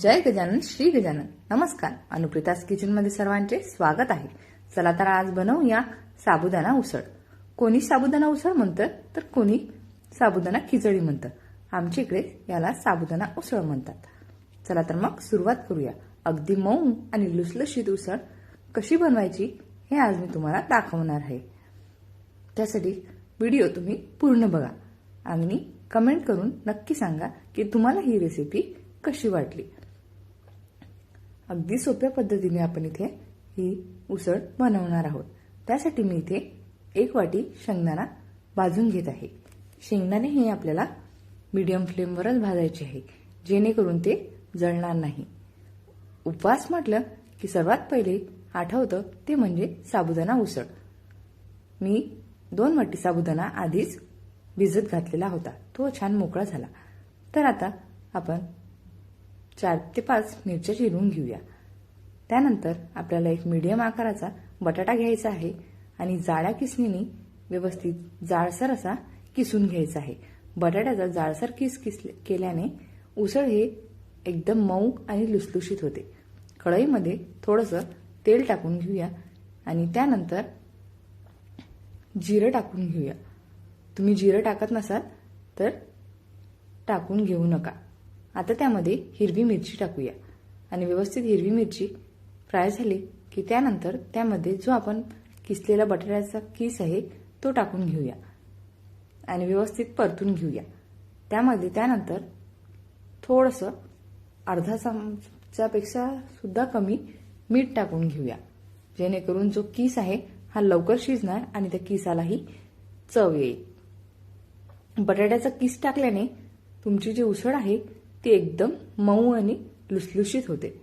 जय गजानन श्री गजानन. नमस्कार. अनुप्रितास किचनमध्ये सर्वांचे स्वागत आहे. चला तर आज बनवूया साबुदाणा उसळ. कोणी साबुदाणा उसळ म्हणतं तर कोणी साबुदाणा खिचडी म्हणतं. आमच्या इकडे याला साबुदाणा उसळ म्हणतात. चला तर मग सुरुवात करूया. अगदी मऊ आणि लुसलुशीत उसळ कशी बनवायची हे आज मी तुम्हाला दाखवणार आहे. त्यासाठी व्हिडिओ तुम्ही पूर्ण बघा आणि कमेंट करून नक्की सांगा की तुम्हाला ही रेसिपी कशी वाटली. अगदी सोप्या पद्धतीने आपण इथे ही उसळ बनवणार आहोत. त्यासाठी मी इथे एक वाटी शेंगदाणा भाजून घेत आहे. शेंगदाणे हे आपल्याला मीडियम फ्लेमवरच भाजायचे आहे जेणेकरून ते जळणार नाही. उपवास म्हटलं की सर्वात पहिले आठवतं ते म्हणजे साबुदाणा उसळ. मी दोन वाटी साबुदाणा आधीच भिजत घातलेला होता. तो छान मोकळा झाला. तर आता आपण चार ते पाच मिरच्या चिरून घेऊया. त्यानंतर आपल्याला एक मीडियम आकाराचा बटाटा घ्यायचा आहे आणि जाड्या किसणीने व्यवस्थित जाडसर असा किसून घ्यायचा आहे. बटाट्याचा जाडसर किस किस केल्याने उसळ हे एकदम मऊ आणि लुसलुशीत होते. कढईमध्ये थोडंसं तेल टाकून घेऊया आणि त्यानंतर जिरं टाकून घेऊया. तुम्ही जिरं टाकत नसाल तर टाकून घेऊ नका. आता त्यामध्ये हिरवी मिरची टाकूया. आणि व्यवस्थित हिरवी मिरची फ्राय झाली की त्यानंतर त्यामध्ये जो आपण किसलेला बटाट्याचा किस आहे तो टाकून घेऊया. आणि व्यवस्थित परतून घेऊया. त्यामध्ये त्यानंतर थोडंसं अर्धा चमचापेक्षा सुद्धा कमी मीठ टाकून घेऊया. जेणेकरून जो किस आहे हा लवकर शिजणार आणि त्या किसालाही चव येईल. बटाट्याचा किस टाकल्याने तुमची जी उसळ आहे ती एकदम मऊ आणि लुसलुशीत होते.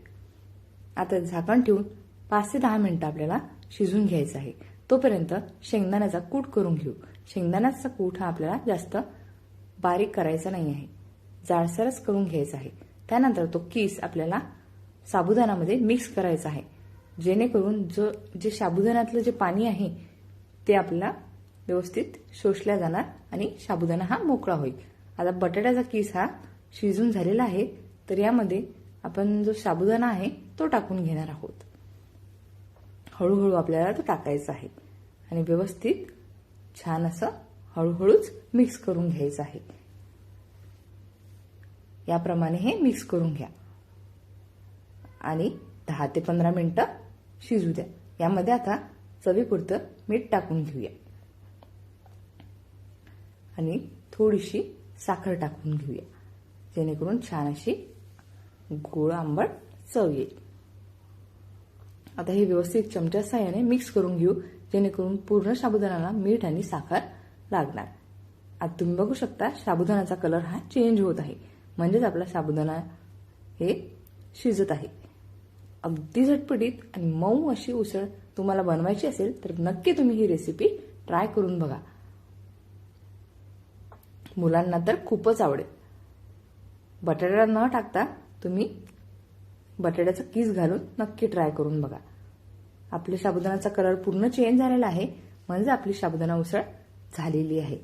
आता झाकण ठेवून पाच ते दहा मिनिटं आपल्याला शिजून घ्यायचं आहे. तोपर्यंत शेंगदाण्याचा कूट करून घेऊ. शेंगदाण्याचा कूट हा आपल्याला जास्त बारीक करायचा नाही आहे. जाडसरच करून घ्यायचा आहे. त्यानंतर तो किस आपल्याला साबुदाणामध्ये मिक्स करायचा आहे. जेणेकरून जो जे साबुदाण्यातलं जे पाणी आहे ते आपल्याला व्यवस्थित शोषल्या जाणार आणि साबुदाणा हा मोकळा होईल. आता बटाट्याचा किस हा शिजून झालेला आहे तर यामध्ये आपण जो साबुदाणा आहे तो टाकून घेणार आहोत. हळूहळू आपल्याला तो टाकायचा आहे आणि व्यवस्थित छान असं हळूहळूच मिक्स करून घ्यायचं आहे. याप्रमाणे हे मिक्स करून घ्या. आणि दहा ते पंधरा मिनटं शिजू द्या. यामध्ये आता चवीपुरतं मीठ टाकून घेऊया. आणि थोडीशी साखर टाकून घेऊया. जेणेकरून छान अशी गोळ आंबट चव येईल. आता हे व्यवस्थित चमच्या साह्याने मिक्स करून घेऊ जेणेकरून पूर्ण साबुदाणाला मीठ आणि साखर लागणार. आता तुम्ही बघू शकता साबुदाणाचा कलर हा चेंज होत आहे. म्हणजेच आपला साबुदाणा हे शिजत आहे. अगदी झटपटीत आणि मऊ अशी उसळ तुम्हाला बनवायची असेल तर नक्की तुम्ही ही रेसिपी ट्राय करून बघा. मुलांना तर खूपच आवडेल. बटाटा न टाकता तुम्ही बटाट्याचा किस घालून नक्की ट्राय करून बघा. आपल्या साबुदाणाचा कलर पूर्ण चेंज झालेला आहे. म्हणजे आपली साबुदाणा उसळ झालेली आहे.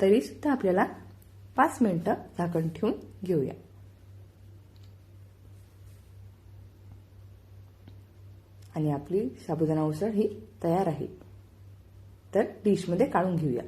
तरी सुद्धा आपल्याला पाच मिनिटं झाकण ठेवून घेऊया. आणि आपली साबुदाणा उसळ ही तयार आहे. तर डिशमध्ये काढून घेऊया.